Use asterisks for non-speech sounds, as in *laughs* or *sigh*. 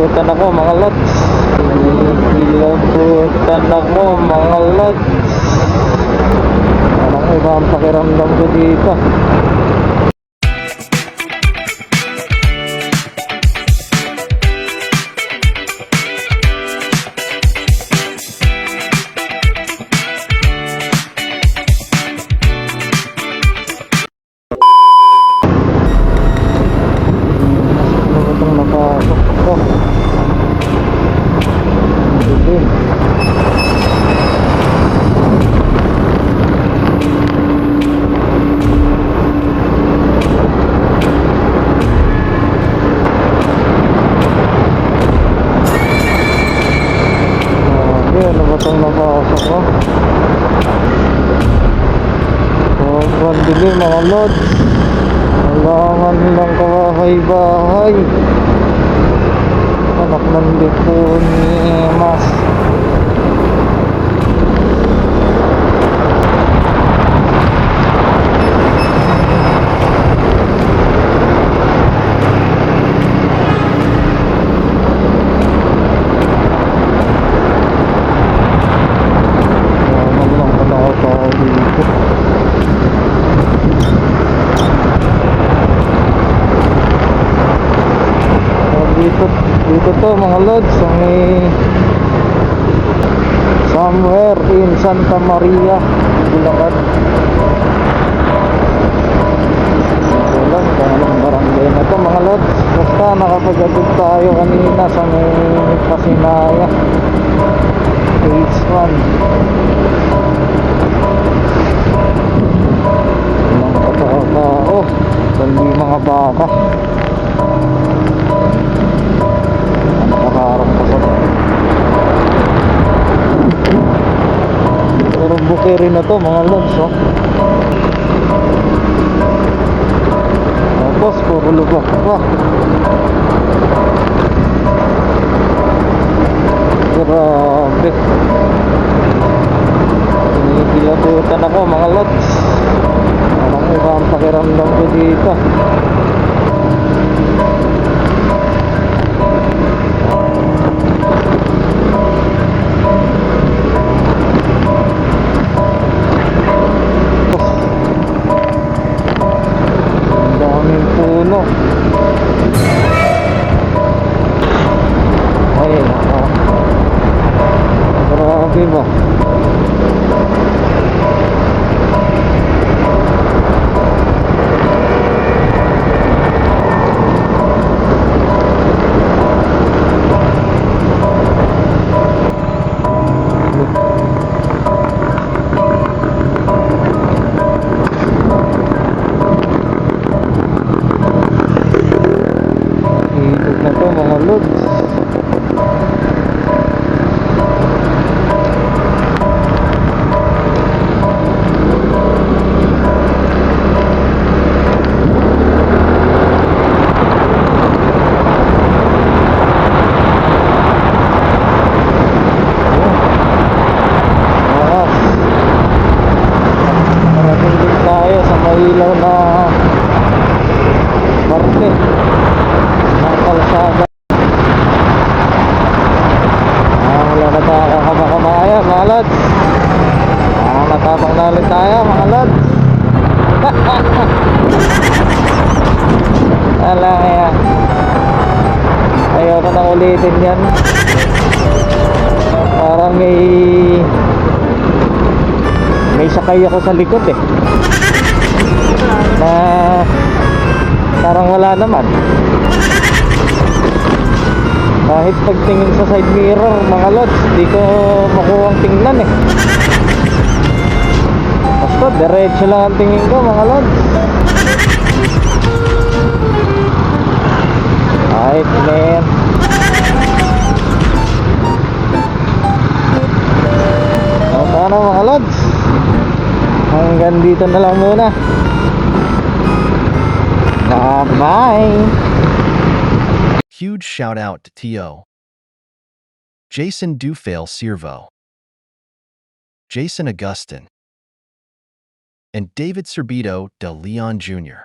Kinikilabutan ako mga lods. Kinikilabutan ako mga lods. Parang iba ang pakiramdam ko dito. Nakasok ko? Sobrang dilim mga lods. Kailangan nilang kawahay-bahay. Anak ng lipo ni Emas. Kailangan lang pala ako tao dito. Oh, dito, to mga lods sa may somewhere in Santa Maria, Bulacan. Lang kung anong barangay na to mga lods. Basta nakapag-abot tayo kanina sa may Pasinaya. Phase 1. Ilang katao-tao. Kundi mga baka. Bukiri na to mga lods oh. Tapos puro lubak pa Grabe. Kinikilabutan ako mga lods. Parang iba ang pakiramdam ko dito Ah, matapang na ulit tayo, mga lads. *laughs* Wala kaya. Ayoko nang ulitin yan. Parang may... May sakay ako sa likod eh. Na... Parang wala naman. Kahit pagtingin sa side mirror, mga lods, di ko makuha ang tingnan eh. Diretso lang ang tingin ko, mga lods. Ay, man. O, paano mga lods? Hanggang dito na lang muna. Bye-bye! Huge shout out to T.O. Jason Dufale Sirvo. Jason Augustin, and David Serbito de Leon Jr.